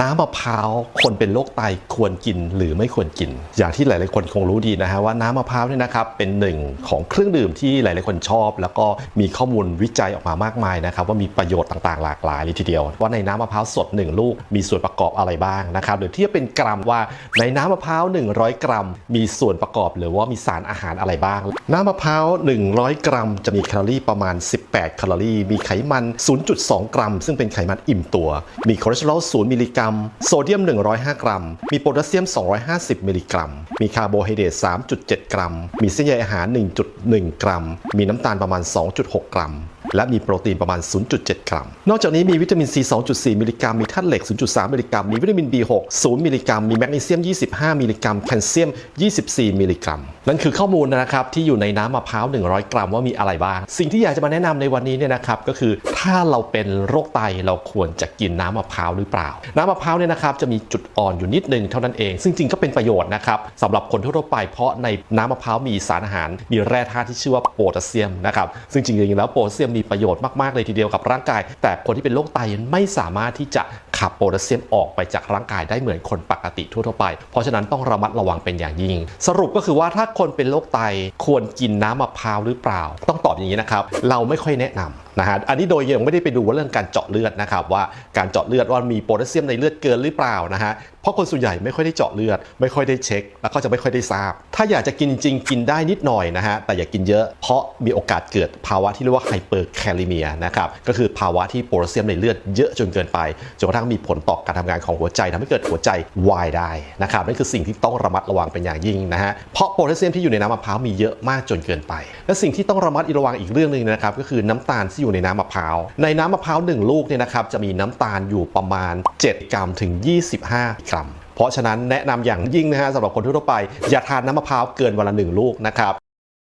น้ำมะพร้าวคนเป็นโรคไตควรกินหรือไม่ควรกิน อย่างที่หลาย ๆ คนคงรู้ดีนะฮะว่าน้ำมะพร้าวเนี่ยนะครับเป็นหนึ่งของเครื่องดื่มที่หลาย ๆ คนชอบ แล้วก็มีข้อมูลวิจัยออกมามากมายนะครับว่ามีประโยชน์ต่าง ๆ หลากหลายเลยทีเดียว ว่าในน้ำมะพร้าวสด 1 ลูกมีส่วนประกอบอะไรบ้างนะครับหรือทียบเป็นกรัมว่าในน้ำมะพร้าว 100 กรัม มีส่วนประกอบหรือว่ามีสารอาหารอะไรบ้าง น้ำมะพร้าว 100 กรัม จะมีแคลอรี่ประมาณ 18 แคลอรี่ มีไขมัน 0.2 กรัม ซึ่งเป็นไขมันอิ่มตัว มีคอเลสเตอรอล 0 มิลลิกรัมโซเดียม 105 กรัม มีโพแทสเซียม 250 มิลลิกรัม มีคาร์โบไฮเดรต 3.7 กรัม มีเส้นใยอาหาร 1.1 กรัม มีน้ำตาลประมาณ 2.6 กรัม และมีโปรตีนประมาณ 0.7 กรัม นอกจากนี้มีวิตามินซี2.4 มิลลิกรัม มีธาตุเหล็ก 0.3 มิลลิกรัม มีวิตามิน B6 0 มิลลิกรัม มีแมกนีเซียม 25 มิลลิกรัม แคลเซียม 24 มิลลิกรัม นั่นคือข้อมูลนะครับที่อยู่ในน้ำมะพร้าว 100 กรัมว่ามีอะไรบ้าง สิ่งที่อยากจะมาแนะนำในวันนี้เนี่ยนะครับก็คือถ้าเราเป็นโรคไตเราควรจะกินน้ำมะพร้าวหรือเปล่า น้ำมะพร้าวเนี่ยนะครับจะมีจุดอ่อนอยู่นิดนึงเท่านั้นเอง ซึ่งจริงก็เป็นประโยชน์นะครับสำหรับคนทั่วไป เพราะในน้ำมะพร้าวมีสารอาหาร มีแร่ธาตุที่ชื่อว่าโพแทสเซียมนะครับซึ่งจริงๆแล้วโพแทสเซียมมีประโยชน์มากๆเลยทีเดียวกับร่างกาย แต่คนที่เป็นโรคไตไม่สามารถที่จะขับโพแทสเซียมออกไปจากร่างกายได้เหมือนคนปกติทั่วๆไป เพราะฉะนั้นต้องระมัดระวังเป็นอย่างยิ่ง สรุปก็คือว่าถ้าคนเป็นโรคไตควรกินน้ำมะพร้าวหรือเปล่า ต้องตอบอย่างนี้นะครับ เราไม่ค่อยแนะนำ นะฮะอันนี้โดยยังไม่ได้ไปดูว่าเรื่องการเจาะเลือดนะครับว่าการเจาะเลือดว่ามีโพแทสเซียมในเลือดเกินหรือเปล่านะฮะเพราะคนส่วนใหญ่ไม่ค่อยได้เจาะเลือด ไม่ค่อยได้เช็ค แล้วก็จะไม่ค่อยได้ทราบ ถ้าอยากจะกินจริงกินได้นิดหน่อยนะฮะแต่อย่ากินเยอะเพราะมีโอกาสเกิดภาวะที่เรียกว่าไฮเปอร์แคลิเมียนะครับก็คือภาวะที่โพแทสเซียมในเลือดเยอะจนเกินไปจนกระทั่งมีผลต่อการทำงานของหัวใจทำให้เกิดหัวใจวายได้นะครับนั่นคือสิ่งที่ต้องระมัดระวังเป็นอย่างยิ่งนะฮะเพราะโพแทสเซียมที่อยู่ในน้ำมะพร้าวมีเยอะมากจนเกินไป และสิ่งที่ต้องระมัดระวังอีกเรื่องหนึ่งนะครับก็คือน้ำตาลที่อยู่ในน้ำมะพร้าว ในน้ำมะพร้าวหนึ่งลูกเนี่ยนะครับจะมีน้ำตาลอยู่ประมาณ 7 กรัมถึง 25 กรัมเพราะฉะนั้นแนะนำอย่างยิ่งนะฮะสำหรับคนทั่วไป อย่าทานน้ำมะพร้าวเกินวันละหนึ่งลูกนะครับ